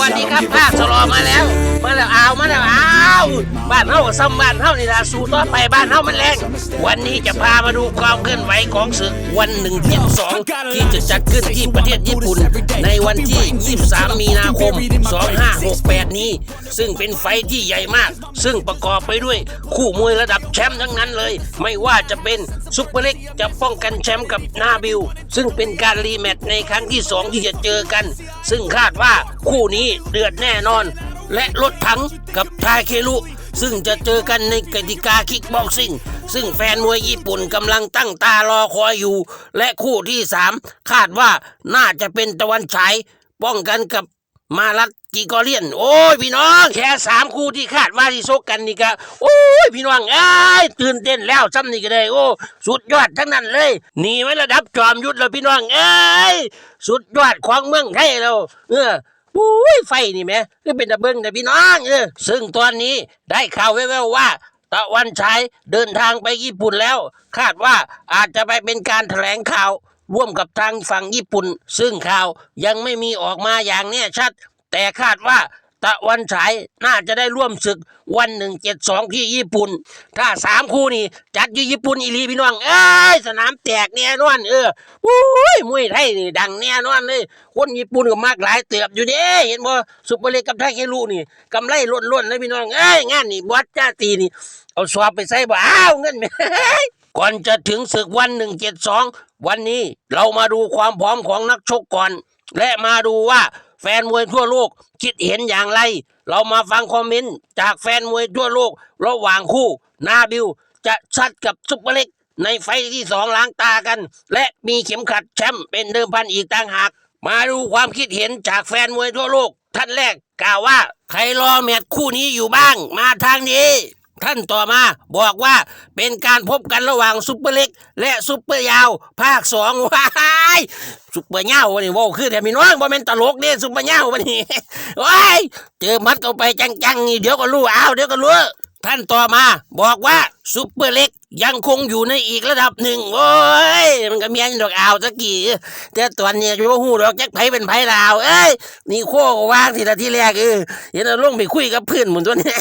วัสดีครับภาคสลอมาแล้ว มาแล้วอ้าวมาแล้วอ้าวบ้านเฮากับซ้ำบ้านเฮานี่ล่ะสู้ต่อไปบ้านเฮามันแรงวันนี้จะพามาดูความเคลื่อนไหวของศึกวันหนึ่งเจ็ดสองที่จะจัดขึ้นที่ประเทศญี่ปุ่น ในวันที่ 23 มีนาคม 2568 นี้ ซึ่งเป็นไฟที่ใหญ่มาก ซึ่งประกอบไปด้วยคู่มวยระดับแชมป์ทั้งนั้นเลย ไม่ว่าจะเป็นซุปเปอร์เล็กจะป้องกันแชมป์กับนาบิล ซึ่งเป็นการรีแมตช์ในครั้งที่สองที่จะเจอกัน ซึ่งคาดว่าคู่นี้เดือดแน่นอน และรถถังกับทาเคลุซึ่งจะเจอกันในกติกาคิกบ็อกซิ่ง ซึ่งแฟนมวยญี่ปุ่นกำลังตั้งตารอคอยอยู่ และคู่ที่สามคาดว่าน่าจะเป็นตะวันฉาย ป้องกันกับมาลัดกีกอเลียน โอ้ยพี่น้อง แค่สามคู่ที่คาดว่าที่ชกกันนี่ก็โอ้ยพี่น้องเอ้ยตื่นเต้นแล้วซ้ำนี่ก็ได้โอ้ สุดยอดทั้งนั้นเลยนี่ไว้ระดับจอมยุทธแล้วพี่น้องเอ้ยสุดยอดของเมืองไทยเราเออ ปุ้ยไฟนี่แม่ก็เป็นตะเบิงแต่พี่น้องเออซึ่งตอนนี้ได้ข่าวแว่วๆว่าตะวันชายเดินทางไปญี่ปุ่นแล้ว คาดว่าอาจจะไปเป็นการแถลงข่าว ร่วมกับทางฝั่งญี่ปุ่น ซึ่งข่าวยังไม่มีออกมาอย่างแน่ชัด แต่คาดว่า ตะวันฉายน่าจะได้ร่วมศึกวันหนึ่งเจ็ดสองที่ญี่ปุ่น ถ้าสามคู่นี่จัดอยู่ญี่ปุ่นอีลีพี่น้องเอ้ยสนามแตกแน่นอนเอออุ้ยมวยไทยนี่ดังแน่นอนเลยคนญี่ปุ่นก็มากหลายเติบอยู่เด้เห็นบ่ซุปเปอร์เล็กกับไทยเคลูนี่กำไรล้นๆเลยพี่น้องเอ้ยงานนี่บอสจ้าตีนี่เอาสอบไปใส่บ่อ้าวเงินแม่ก่อนจะถึงศึกวันหนึ่งเจ็ดสองวันนี้เรามาดูความพร้อมของนักชกก่อน และมาดูว่า แฟนมวยทั่วโลก คิดเห็นอย่างไร เรามาฟังคอมเมนต์จากแฟนมวยทั่วโลก ระหว่างคู่นาบิวจะชัดกับซุปเปอร์เล็ก ในไฟที่สองล้างตากัน และมีเข็มขัดแชมป์เป็นเดิมพันอีกต่างหาก มาดูความคิดเห็นจากแฟนมวยทั่วโลก ท่านแรกกล่าวว่า ใครรอแมตช์คู่นี้อยู่บ้าง มาทางนี้ ท่านต่อมา บอกว่าเป็นการพบกันระหว่างซุปเปอร์เล็ก และซุปเปอร์ยาว ภาคสองว้ายซุปเปอร์ยาววันนี้ว้าคือแต่มีน้องบ่เป็นตลกเนี่ยซุปเปอร์ยาววันนี้ว้ายเจอมัดเข้าไปจังๆนี่เดี๋ยวก็รู้อ้าวเดี๋ยวก็รู้ท่านต่อมาบอกว่าซุปเปอร์เล็กยังคงอยู่ในอีกระดับหนึ่งโอ้ยมันก็เมียนดอกอ่าวตะกี้แต่ตอนนี้อยู่ว่าหูดอกจักไผเป็นไผลาว เอ้ยนี่โค้ก็วางทีละที่แรกเออเห็นเอาลงไปคุยกับเพื่อนหมุนตัวนี้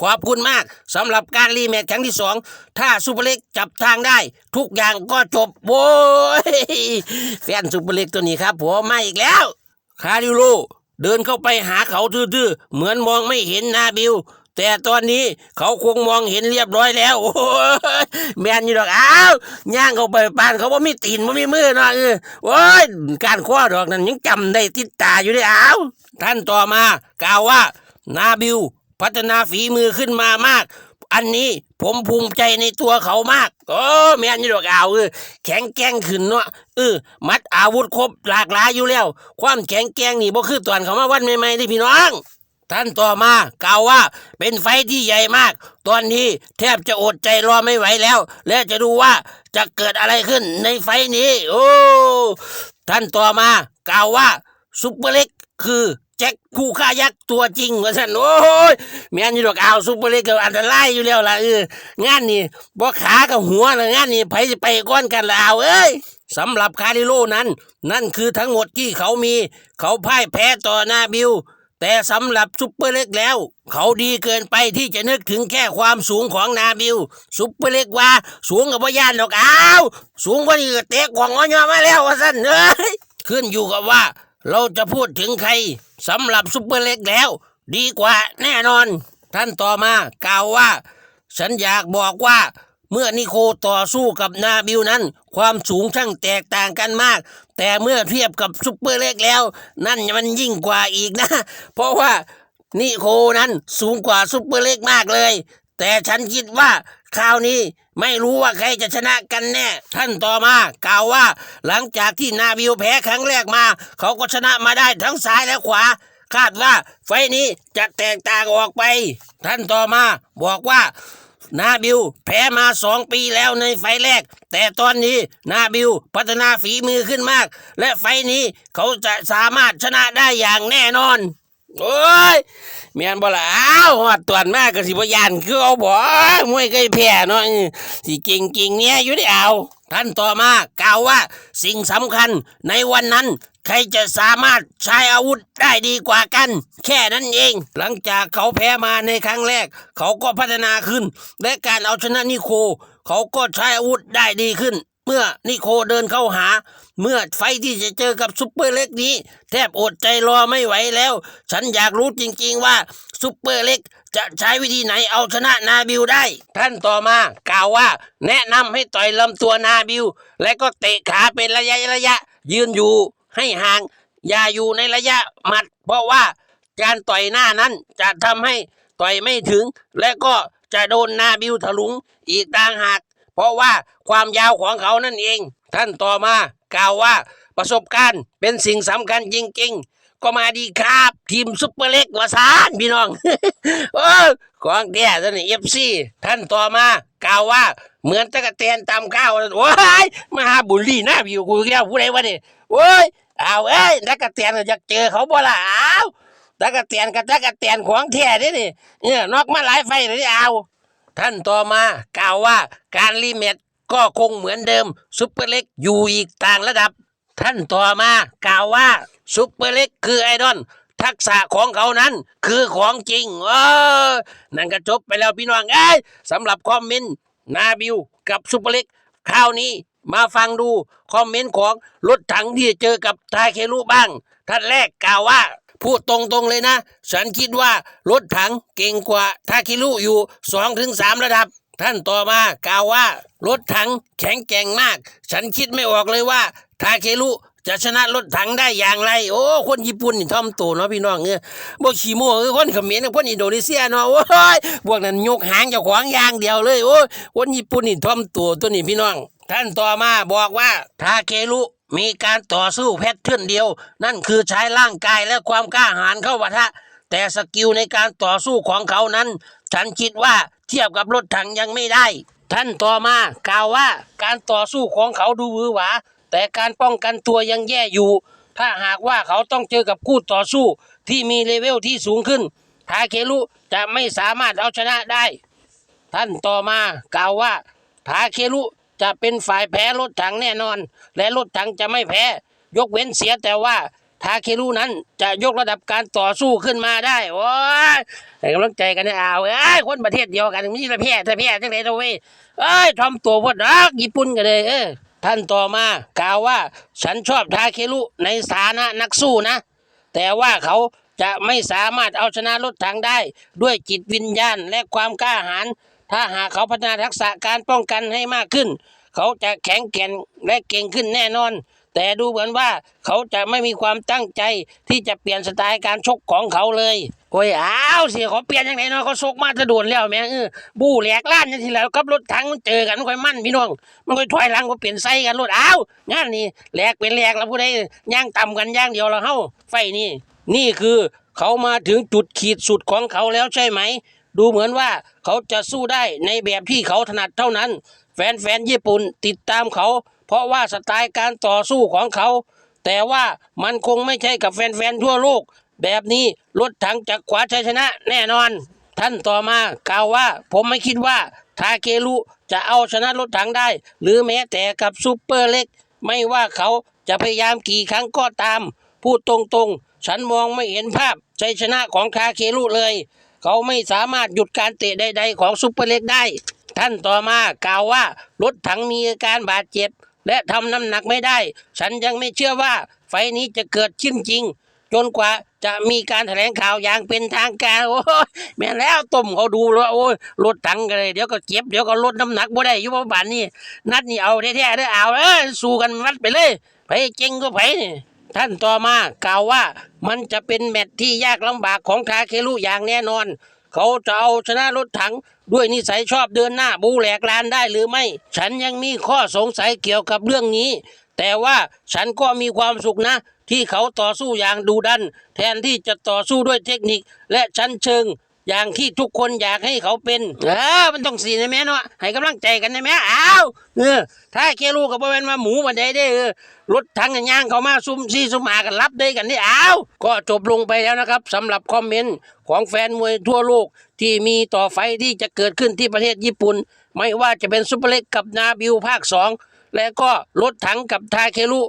ขอบคุณมากสำหรับการรีแมตช์ครั้งที่สองถ้าซูเปอร์เล็กจับทางได้ ทุกอย่างก็จบโว้ยแฟนซูเปอร์เล็กตัวนี้ครับผมมาอีกแล้ว คาริโลเดินเข้าไปหาเขาทื่อๆ เหมือนมองไม่เห็นนาบิล แต่ตอนนี้เขาคงมองเห็นเรียบร้อยแล้วโอ้ยแมนอยู่ดอกอ้าวย่างเข้าไปปานเขาว่ามีตีนว่ามีมือเนาะเออโอ้ยการคว้าดอกนั้นยังจำได้ติดตาอยู่เลยอ้าวท่านต่อมากล่าวว่านาบิล พัฒนาฝีมือขึ้นมามาก อันนี้ผมภูมิใจในตัวเขามาก โอ้แม่นอยู่ดอกเอาวเออแข็งแกร่งขึ้นเนาะเออมัดอาวุธครบหลากหลายอยู่แล้ว ความแข็งแกร่งนี่บ่คือตอนเขามาวันใหม่ๆที่พี่น้องท่านต่อมากล่าวว่าเป็นไฟที่ใหญ่มาก ตอนนี้แทบจะอดใจรอไม่ไหวแล้ว และจะดูว่าจะเกิดอะไรขึ้นในไฟนี้ โอ้ ท่านต่อมากล่าวว่าซุปเปอร์เล็กคือ จ็คผู้ฆ่ายักษ์ตัวจริงว่าสันโอ้ยแม่นอยู่ดอกเอาวซุปเปอร์เล็กก็อันตรายอยู่แล้วล่ะเอองานนี้บ่ขากับหัวละงานนี้ไผจะไปก้อนกันละเอาเอ้ยสำหรับคาริโลนั้น นั่นคือทั้งหมดที่เขามี เขาพ่ายแพ้ต่อนาบิลแต่สำหรับซุปเปอร์เล็กแล้ว เขาดีเกินไปที่จะนึกถึงแค่ความสูงของนาบิลซุปเปอร์เล็กว่า สูงกับพ่ย่านดอกอ้าวสูงกว่านี้ก็เตะกว่างอ้อยมาแล้วว่าสั้นเอ้ยขึ้นอยู่กับว่า เราจะพูดถึงใครสำหรับซุปเปอร์เล็กแล้ว ดีกว่าแน่นอน ท่านต่อมากล่าวว่า ฉันอยากบอกว่า เมื่อนิโคต่อสู้กับนาบิลนั้น ความสูงช่างแตกต่างกันมาก แต่เมื่อเทียบกับซุปเปอร์เล็กแล้ว นั่นมันยิ่งกว่าอีกนะ เพราะว่านิโคนั้นสูงกว่าซุปเปอร์เล็กมากเลย แต่ฉันคิดว่าคราวนี้ไม่รู้ว่าใครจะชนะกันแน่ ท่านต่อมากล่าวว่า หลังจากที่นาบิลแพ้ครั้งแรกมา เขาก็ชนะมาได้ทั้งซ้ายและขวา คาดว่าไฟนี้จะแตกต่างออกไป ท่านต่อมาบอกว่านาบิลแพ้มาสองปีแล้วในไฟแรก แต่ตอนนี้นาบิลพัฒนาฝีมือขึ้นมาก และไฟนี้เขาจะสามารถชนะได้อย่างแน่นอน โอ้ยเมียนบ่ละอ้าวหอดตวนมากก็สิบ่ยานคือเอาบ่มวยเคยแพ้เนาะอื้อสิเก่งๆเนี่ยอยู่ได้เอา ท่านต่อมากล่าวว่าสิ่งสำคัญในวันนั้นใครจะสามารถใช้อาวุธได้ดีกว่ากัน แค่นั้นเอง หลังจากเขาแพ้มาในครั้งแรก เขาก็พัฒนาขึ้น และการเอาชนะนิโค เขาก็ใช้อาวุธได้ดีขึ้น เมื่อนิโคเดินเข้าหา เมื่อไฟที่จะเจอกับซุปเปอร์เล็กนี้ แทบอดใจรอไม่ไหวแล้ว ฉันอยากรู้จริงๆว่าซุปเปอร์เล็กจะใช้วิธีไหนเอาชนะนาบิวได้ ท่านต่อมากล่าวว่า แนะนำให้ต่อยลำตัวนาบิวและก็เตะขาเป็นระยะระยะ ยืนอยู่ให้ห่าง อย่าอยู่ในระยะหมัด เพราะว่าการต่อยหน้านั้นจะทำให้ต่อยไม่ถึง และก็จะโดนนาบิวถลุงอีกต่างหาก เพราะว่าความยาวของเขานั่นเอง ท่านต่อมากล่าวว่าประสบการณ์เป็นสิ่งสำคัญจริง ๆ ก็มาดีครับ ทีมซุปเปอร์เล็กวาซานพี่น้องเออของแท้ท่านเอฟซีท่านต่อมากล่าวว่าเหมือนตะกะเตียนตามข้าวโอ้ยมาหาบุลลี่หน้าบิวกูแล้วผู้ใดวะเนี่ยโอ้ยเอาเอ้ยตะกะเตียนอยากเจอเขาบ่ล่ะเอาตะกะเตียนกับตะกะเตียนของแท้เด้นี่เนี่ยนอกมาหลายไฟเลยเอา ท่านต่อมากล่าวว่าการรีเมทก็คงเหมือนเดิมซุปเปอร์เล็กอยู่อีกต่างระดับ ท่านต่อมากล่าวว่าซุปเปอร์เล็กคือไอดอลทักษะของเขานั้นคือของจริงเออนั่นก็จบไปแล้วพี่น้องเอ้ยสำหรับคอมเมนต์นาบิวกับซุปเปอร์เล็กคราวนี้มาฟังดูคอมเมนต์ของรถถังที่เจอกับทาเครุบ้าง ท่านแรกกล่าวว่า พูดตรงๆเลยนะ ฉันคิดว่ารถถังเก่งกว่าทาคิรุอยู่2องถึงสามระดับ ท่านต่อมากล่าวว่ารถถังแข็งแกร่งมาก ฉันคิดไม่ออกเลยว่าทาเครุจะชนะรถถังได้อย่างไร โอ้ คนญี่ปุ่นนี่ทอมโตเนาะพี่น้องเอ้ยบ่ขี้โม้เอ้ยคนเขมรคนอินโดนีเซียเนาะโอ้ยพวกนั้นยกหางเจ้าของอย่างเดียวเลย โอ้ยคนญี่ปุ่นนี่ทอมโตตัวนี้พี่น้อง ท่านต่อมาบอกว่าทาเครุ มีการต่อสู้แพทเทิร์นเดียว นั่นคือใช้ร่างกายและความกล้าหาญเข้าปะทะ แต่สกิลในการต่อสู้ของเขานั้น ฉันคิดว่าเทียบกับรถถังยังไม่ได้ ท่านต่อมากล่าวว่าการต่อสู้ของเขาดูหวือหวา แต่การป้องกันตัวยังแย่อยู่ ถ้าหากว่าเขาต้องเจอกับคู่ต่อสู้ที่มีเลเวลที่สูงขึ้นทาเครุจะไม่สามารถเอาชนะได้ ท่านต่อมากล่าวว่าทาเครุ จะเป็นฝ่ายแพ้รถถังแน่นอน และรถถังจะไม่แพ้ ยกเว้นเสียแต่ว่าทาเครุนั้นจะยกระดับการต่อสู้ขึ้นมาได้ โอ้ยให้กำลังใจกันนะเอาเอ้ยคนประเทศเดียวกันมีแต่แพ้แต่แพ้จังเลยนะเว้ยเอ้ยทอมตัวพวดรักญี่ปุ่นกันเลยเออท่านต่อมากล่าวว่าฉันชอบทาเครุในฐานะนักสู้นะ แต่ว่าเขาจะไม่สามารถเอาชนะรถถังได้ ด้วยจิตวิญญาณและความกล้าหาญ ถ้าหากเขาพัฒนาทักษะการป้องกันให้มากขึ้น เขาจะแข็งแกร่งและเก่งขึ้นแน่นอน แต่ดูเหมือนว่าเขาจะไม่มีความตั้งใจที่จะเปลี่ยนสไตล์การชกของเขาเลย โอ้ยอ้าวเสียเขาเปลี่ยนยังไงเนาะเขาชกมาจะโดนแล้วแม่งเออบู้แหลกล้านนี่ทีแล้วกับรถถังมันเจอกันมันค่อยมั่นพี่น้อง มันค่อยถอยหลังก็เปลี่ยนไซกันรถอ้าวงานนี้แหลกเป็นแหลกแล้วผู้ใดย่างต่ำกันย่างเดียวแล้วเฮ้าไฟนี่นี่คือเขามาถึงจุดขีดสุดของเขาแล้วใช่ไหม ดูเหมือนว่าเขาจะสู้ได้ในแบบที่เขาถนัดเท่านั้น แฟนๆญี่ปุ่นติดตามเขา เพราะว่าสไตล์การต่อสู้ของเขา แต่ว่ามันคงไม่ใช่กับแฟนๆทั่วโลก แบบนี้รถถังจะคว้าชัยชนะแน่นอน ท่านต่อมากล่าวว่า ผมไม่คิดว่าทาเครุจะเอาชนะรถถังได้ หรือแม้แต่กับซูเปอร์เล็ก ไม่ว่าเขาจะพยายามกี่ครั้งก็ตาม พูดตรงๆ ฉันมองไม่เห็นภาพชัยชนะของทาเครุเลย เขาไม่สามารถหยุดการเตะใด ๆ ของซูเปอร์เล็กได้ ท่านต่อมากล่าวว่ารถถังมีอาการบาดเจ็บ และทำน้ำหนักไม่ได้ ฉันยังไม่เชื่อว่าไฟนี้จะเกิดขึ้นจริง จนกว่าจะมีการแถลงข่าวอย่างเป็นทางการ โอ้ยแม่แล้วต้มเขาดูแล้วโอ้ยรถถังกันเลยเดี๋ยวก็เจ็บเดี๋ยวก็ลดน้ำหนักบ่ได้ยู่ประบานนี้นัดนี่เอาแท้ๆเด้อเอาเอ้สู้กันวัดไปเลยไผเจงก็ไผนี่ ท่านต่อมากล่าวว่ามันจะเป็นแมตช์ที่ยากลำบากของทาเครุอย่างแน่นอน เขาจะเอาชนะรถถังด้วยนิสัยชอบเดินหน้าบูแหลกลานได้หรือไม่ ฉันยังมีข้อสงสัยเกี่ยวกับเรื่องนี้ แต่ว่าฉันก็มีความสุขนะ ที่เขาต่อสู้อย่างดูดัน แทนที่จะต่อสู้ด้วยเทคนิคและชั้นเชิง อย่างที่ทุกคนอยากให้เขาเป็นเออมันต้องสีนะแม่เนาะให้กำลังใจกันนะแม่อ้าวเออถ้าเคลูกับบ่แม่นมาหมูบันไดได้เออรถทั้งกันย่างเขามาซุ่มซี่ซุ่มหากันรับได้กันนี่อ้าวก็จบลงไปแล้วนะครับสำหรับคอมเมนต์ของแฟนมวยทั่วโลกที่มีต่อไฟที่จะเกิดขึ้นที่ประเทศญี่ปุ่น ไม่ว่าจะเป็นซุปเปอร์เล็กกับนาบิวภาคสองและก็รถถังกับทาเครุ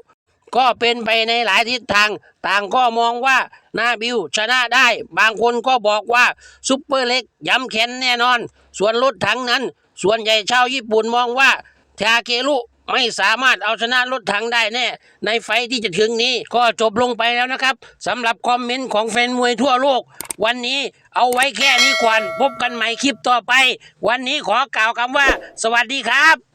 ก็เป็นไปในหลายทิศทาง ต่างก็มองว่านาบิวชนะได้ บางคนก็บอกว่าซุปเปอร์เล็กย้ำแค้นแน่นอน ส่วนรถถังนั้น ส่วนใหญ่ชาวญี่ปุ่นมองว่าทาเกรุไม่สามารถเอาชนะรถถังได้แน่ ในไฟท์ที่จะถึงนี้ก็จบลงไปแล้วนะครับสำหรับคอมเมนต์ของแฟนมวยทั่วโลก วันนี้เอาไว้แค่นี้ก่อน พบกันใหม่คลิปต่อไป วันนี้ขอกล่าวคำว่า สวัสดีครับ